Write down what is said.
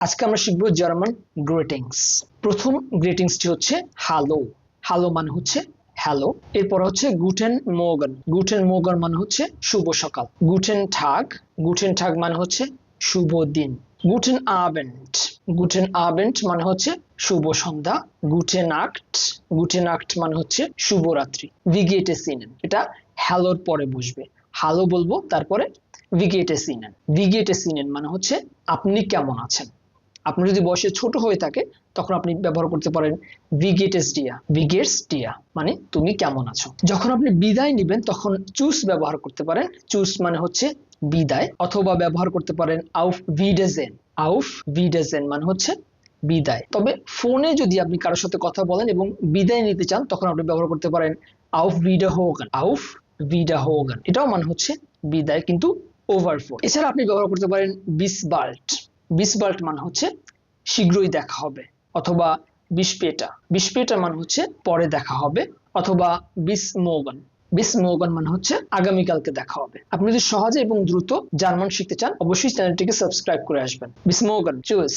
আজকে আমরা শিখব জার্মান গ্রিটিংস প্রথম গ্রিটিংসটি হচ্ছে হ্যালো হ্যালো মানে হচ্ছে হ্যালো এরপর হচ্ছে গুটেন মোগন গুটেন মোগন মানে হচ্ছে শুভ সকাল গুটেন ঠাগ গুটেন ঠাগ মানে হচ্ছে শুভ দিন গুটেন আবেন্ট গুটেন আবেন্ট মানে হচ্ছে শুভ সন্ধ্যা গুটেন আক্ট গুটেন আক্ট মানে হচ্ছে শুভরাত্রি ভিগেটে সিনেন এটা হ্যালোর পরে বসবে। হ্যালো বলব তারপরে ভিগেটে সিনেন ভিগেটে সিনেন মানে হচ্ছে আপনি কেমন আছেন আপনি যদি বয়সে ছোট হয়ে থাকে, তখন আপনি ব্যবহার করতে পারেন ভিগেটেস ডিয়া ভিগেটস ডিয়া মানে তুমি কেমন আছো? যখন আপনি বিদায় নেবেন, তখন চুস ব্যবহার করতে পারেন। চুস মানে হচ্ছে বিদায়, অথবা ব্যবহার করতে পারেন আউফ ভিডেজেন আউফ ভিডেজেন মানে হচ্ছে বিদায়। তবে ফোনে যদি আপনি কারোর সাথে কথা বলেন এবং বিদায় নিতে চান, তখন আপনি ব্যবহার করতে পারেন আউফ ভিডা হোগান আউফ ভিডা হোগান এটাও মানে হচ্ছে বিদায়, কিন্তু ওভারফোর এছাড়া আপনি ব্যবহার করতে পারেন বিসবাল্ট বিসবাল্ট মানে হচ্ছে শীঘ্রই দেখা হবে, অথবা বিস্পেটা। বিস্পেটা মানে হচ্ছে পরে দেখা হবে, অথবা বিসমোগন। বিসমোগন মানে হচ্ছে আগামীকালকে দেখা হবে। আপনি যদি সহজে এবং দ্রুত জার্মান শিখতে চান, অবশ্যই চ্যানেলটিকে সাবস্ক্রাইব করে আসবেন। বিসমোগন চুজ